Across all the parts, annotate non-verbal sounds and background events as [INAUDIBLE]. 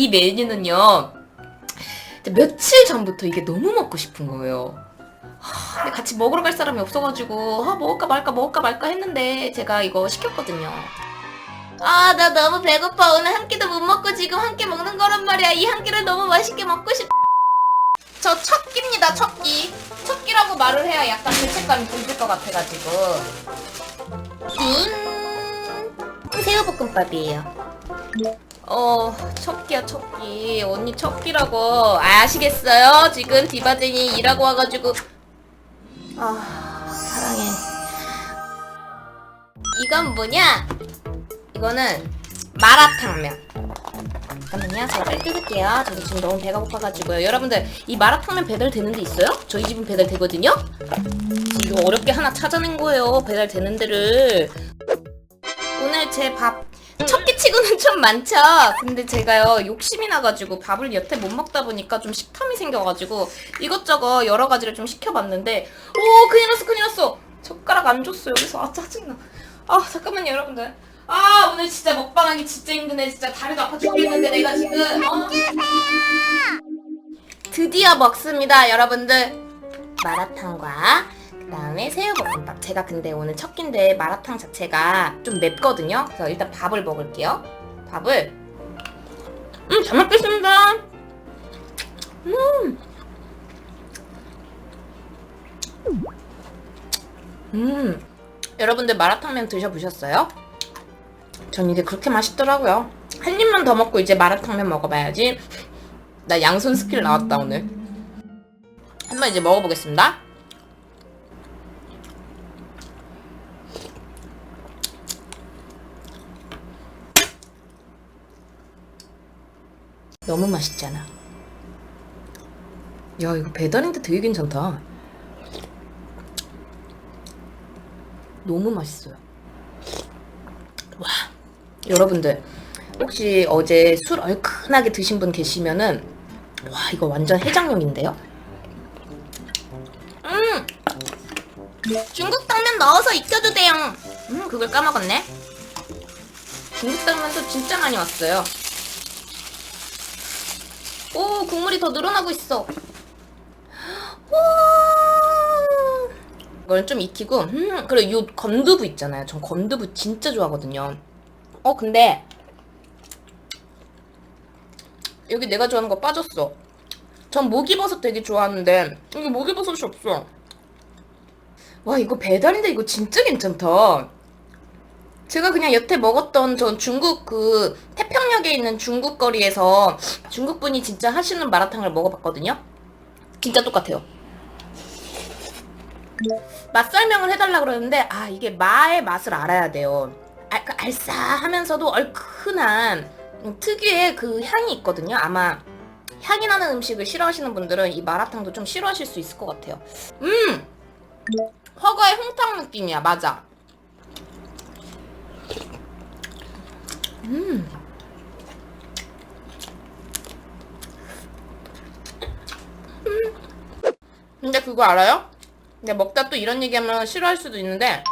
이 메뉴는요. 며칠 전부터 이게 너무 먹고 싶은 거예요. 하, 근데 같이 먹으러 갈 사람이 없어가지고 아, 먹을까 말까 먹을까 말까 했는데 제가 이거 시켰거든요. 아, 나 너무 배고파. 오늘 한 끼도 못 먹고 지금 한 끼 먹는 거란 말이야. 이 한 끼를 너무 맛있게 먹고 싶. 저 첫 끼입니다. 첫 끼. 첫 끼라고 말을 해야 약간 죄책감이 들것 같아가지고. 띵. 새우볶음밥이에요. 어, 첫 끼야, 첫 끼. 언니 첫 끼라고. 아시겠어요? 지금 디바쟁이 일하고 와가지고. 아, 사랑해. 이건 뭐냐? 이거는 마라탕면. 잠깐만요. 제가 빨리 뜯을게요. 저도 지금 너무 배가 고파가지고요. 여러분들, 이 마라탕면 배달 되는 데 있어요? 저희 집은 배달 되거든요? 이거 어렵게 하나 찾아낸 거예요. 배달 되는 데를. 오늘 제 밥, 첫 끼치고는 좀 많죠? 근데 제가요, 욕심이 나가지고 밥을 여태 못 먹다 보니까 좀 식탐이 생겨가지고 이것저것 여러 가지를 좀 시켜봤는데, 오, 큰일 났어, 큰일 났어! 젓가락 안 줬어, 여기서. 아, 짜증나. 아, 잠깐만요, 여러분들. 아, 오늘 진짜 먹방하기 진짜 힘드네. 진짜 다리도 아파 죽겠는데, 내가 지금. 어. 드디어 먹습니다, 여러분들. 마라탕과 그다음에 새우볶음밥. 제가 근데 오늘 첫 끼인데 마라탕 자체가 좀 맵거든요. 그래서 일단 밥을 먹을게요. 밥을 음, 잘 먹겠습니다. 음. 음. 여러분들 마라탕면 드셔보셨어요? 전 이게 그렇게 맛있더라고요. 한 입만 더 먹고 이제 마라탕면 먹어봐야지. 나 양손 스킬 나왔다 오늘. 한번 이제 먹어보겠습니다. 너무 맛있잖아. 야 이거 배달인데 되게 괜찮다. 너무 맛있어요. 와 여러분들 혹시 어제 술 얼큰하게 드신 분 계시면은 와 이거 완전 해장용인데요? 음 중국 당면 넣어서 익혀도 돼요. 음 그걸 까먹었네. 중국 당면도 진짜 많이 왔어요. 오 국물이 더 늘어나고 있어. 와 이걸 좀 익히고 음 그리고 요 건두부 있잖아요. 전 건두부 진짜 좋아하거든요. 어 근데 여기 내가 좋아하는 거 빠졌어. 전 목이버섯 되게 좋아하는데 여기 목이버섯이 없어. 와 이거 배달인데 이거 진짜 괜찮다. 제가 그냥 여태 먹었던 전 중국 그 태평 역에 있는 중국 거리에서 중국 분이 진짜 하시는 마라탕을 먹어봤거든요. 진짜 똑같아요. 맛 설명을 해달라 그러는데 아 이게 마의 맛을 알아야 돼요. 알, 그 알싸하면서도 얼큰한 특유의 그 향이 있거든요. 아마 향이 나는 음식을 싫어하시는 분들은 이 마라탕도 좀 싫어하실 수 있을 것 같아요. 음! 허거의 홍탕 느낌이야. 맞아. 음. 근데 그거 알아요? 근데 먹다 또 이런 얘기하면 싫어할 수도 있는데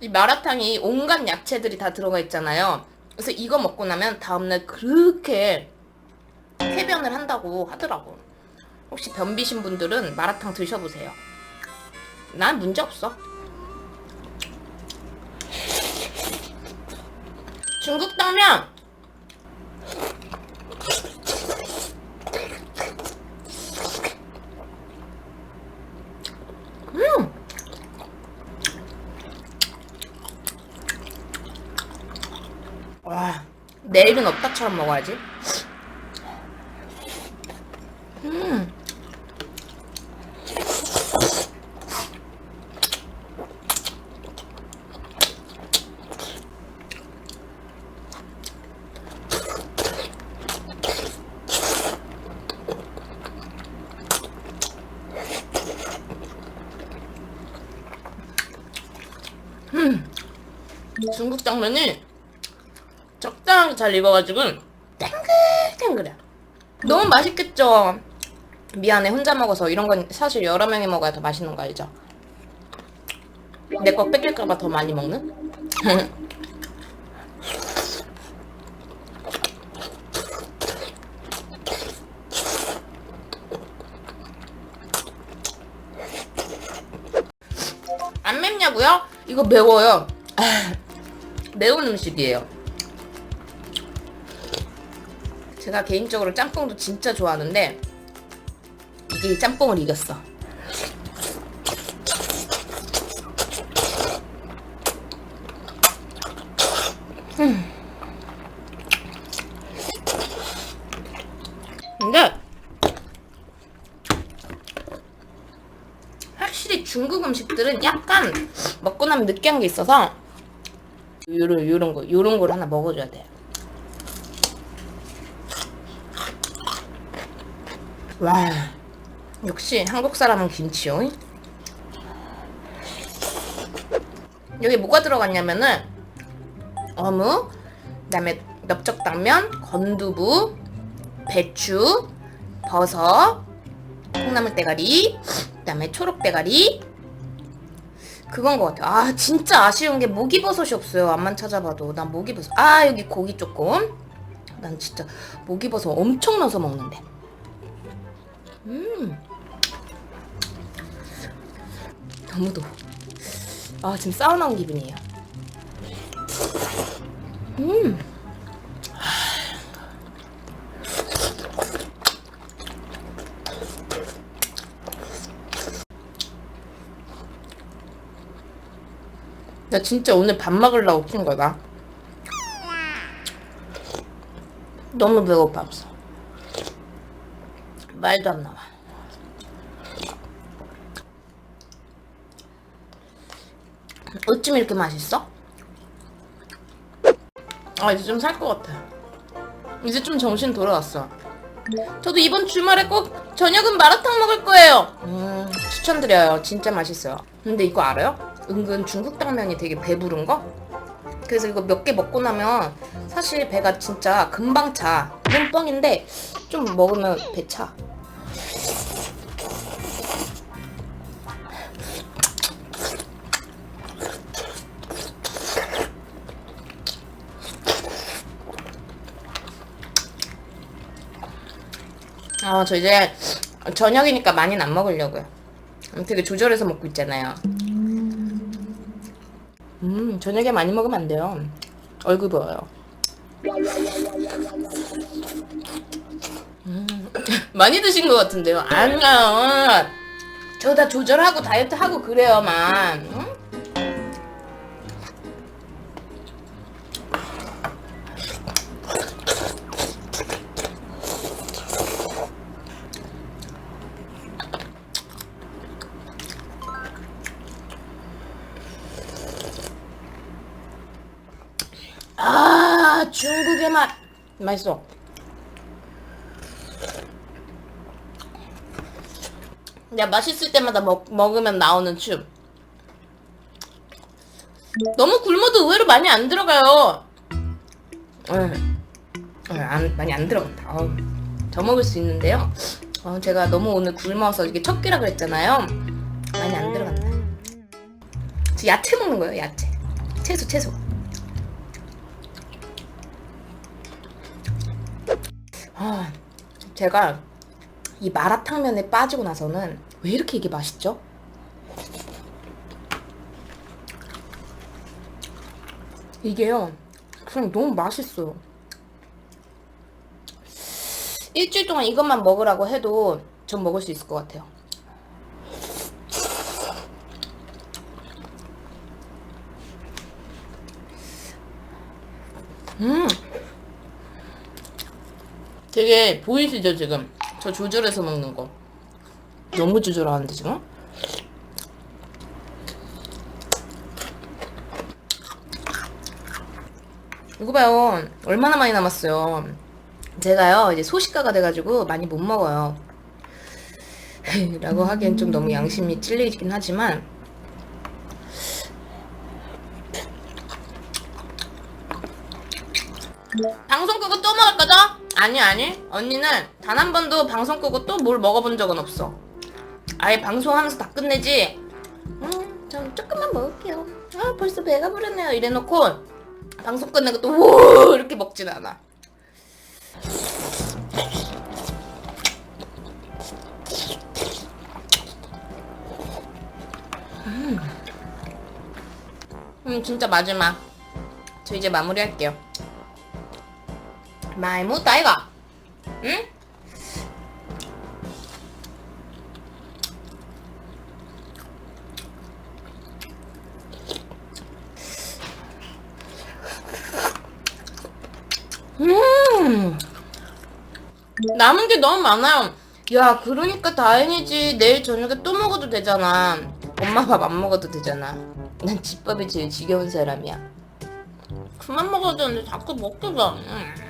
이 마라탕이 온갖 야채들이 다 들어가 있잖아요. 그래서 이거 먹고 나면 다음날 그렇게 쾌변을 한다고 하더라고. 혹시 변비신 분들은 마라탕 드셔보세요. 난 문제 없어. 중국 당면 음. 와, 내일은 없다처럼 먹어야지. 음. 중국 당면이 적당하게 잘 익어가지고 땡글땡글해 너무 맛있겠죠? 미안해 혼자 먹어서 이런 건 사실 여러 명이 먹어야 더 맛있는 거 알죠? 내 거 뺏길까봐 더 많이 먹는? [LAUGHS] 안 맵냐고요? 이거 매워요. 아, 매운 음식이에요. 제가 개인적으로 짬뽕도 진짜 좋아하는데 이게 짬뽕을 이겼어. 음. 근데 확실히 중국 음식들은 약간 먹고 나면 느끼한 게 있어서 요런 요런 거 요런 걸 하나 먹어줘야 돼. 와 역시 한국 사람은 김치요. 여기 뭐가 들어갔냐면은 어묵, 그다음에 넓적당면, 건두부, 배추, 버섯, 콩나물 대가리, 그다음에 초록 대가리. 그건 것 같아요. 아 진짜 아쉬운 게 목이버섯이 없어요. 앞만 찾아봐도 난 목이버섯. 아 여기 고기 조금. 난 진짜 목이버섯 엄청 넣어서 먹는데. 음. 너무 더워. 아 지금 사우나 온 기분이에요. 음. 나 진짜 오늘 밥 먹으려고 킨 거다. 너무 배고팠어. 말도 안 나와. 어쩜 이렇게 맛있어? 아 이제 좀 살 것 같아. 이제 좀 정신 돌아왔어. 저도 이번 주말에 꼭 저녁은 마라탕 먹을 거예요. 음 추천드려요. 진짜 맛있어요. 근데 이거 알아요? 은근 중국 당면이 되게 배부른 거? 그래서 이거 몇 개 먹고 나면 사실 배가 진짜 금방 차. 그건 뻥인데 좀 먹으면 배 차. 아, 저 이제 저녁이니까 많이는 안 먹으려고요. 되게 조절해서 먹고 있잖아요. 음, 저녁에 많이 먹으면 안 돼요. 얼굴 보여요. 음, [LAUGHS] 많이 드신 것 같은데요? 아니요. 저 다 조절하고 다이어트 하고 그래요 만. 응? 맛. 맛있어. 야, 맛있을 때마다 먹, 먹으면 나오는 춤. 너무 굶어도 의외로 많이 안 들어가요. 응. 응, 안, 많이 안 들어간다. 어우, 더 먹을 수 있는데요. 어, 제가 너무 오늘 굶어서 이게 첫 끼라 그랬잖아요. 많이 안 들어간다. 저 야채 먹는 거예요, 야채. 채소, 채소. 아, 제가 이 마라탕면에 빠지고 나서는 왜 이렇게 이게 맛있죠? 이게요, 그냥 너무 맛있어요. 일주일 동안 이것만 먹으라고 해도 전 먹을 수 있을 것 같아요. 음! 되게 보이시죠 지금? 저 조절해서 먹는 거. 너무 조절하는데 지금? 이거 봐요. 얼마나 많이 남았어요. 제가요 이제 소식가가 돼가지고 많이 못 먹어요. [LAUGHS] 라고 하기엔 좀 너무 양심이 찔리긴 하지만. 방송 끄고 또 먹을 거죠? 아니 아니 언니는 단 한 번도 방송 끄고 또 뭘 먹어본 적은 없어 아예 방송하면서 다 끝내지 음전 조금만 먹을게요 아 벌써 배가 부르네요 이래놓고 방송 끝내고 또우 이렇게 먹진 않아 음. 그럼 진짜 마지막. 저 이제 마무리할게요. 말 못다 이거. 응? 음. 남은 게 너무 많아요. 야, 그러니까 다행이지. 내일 저녁에 또 먹어도 되잖아. 엄마 밥 안 먹어도 되잖아. 난 집밥이 제일 지겨운 사람이야. 그만 먹어도 되는데 자꾸 먹게 돼.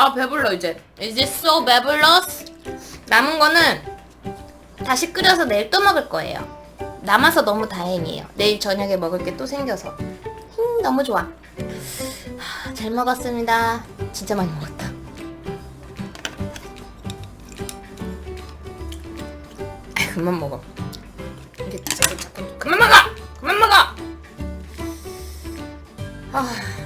아, 배불러, 이제. It so 배불렀어? 남은 거는 다시 끓여서 내일 또 먹을 거예요. 남아서 너무 다행이에요. 내일 저녁에 먹을 게 또 생겨서. 흠, 너무 좋아. 하, 잘 먹었습니다. 진짜 많이 먹었다. 아, 그만 먹어. 이게 자꾸 자꾸 그만 먹어. 그만 먹어. 아.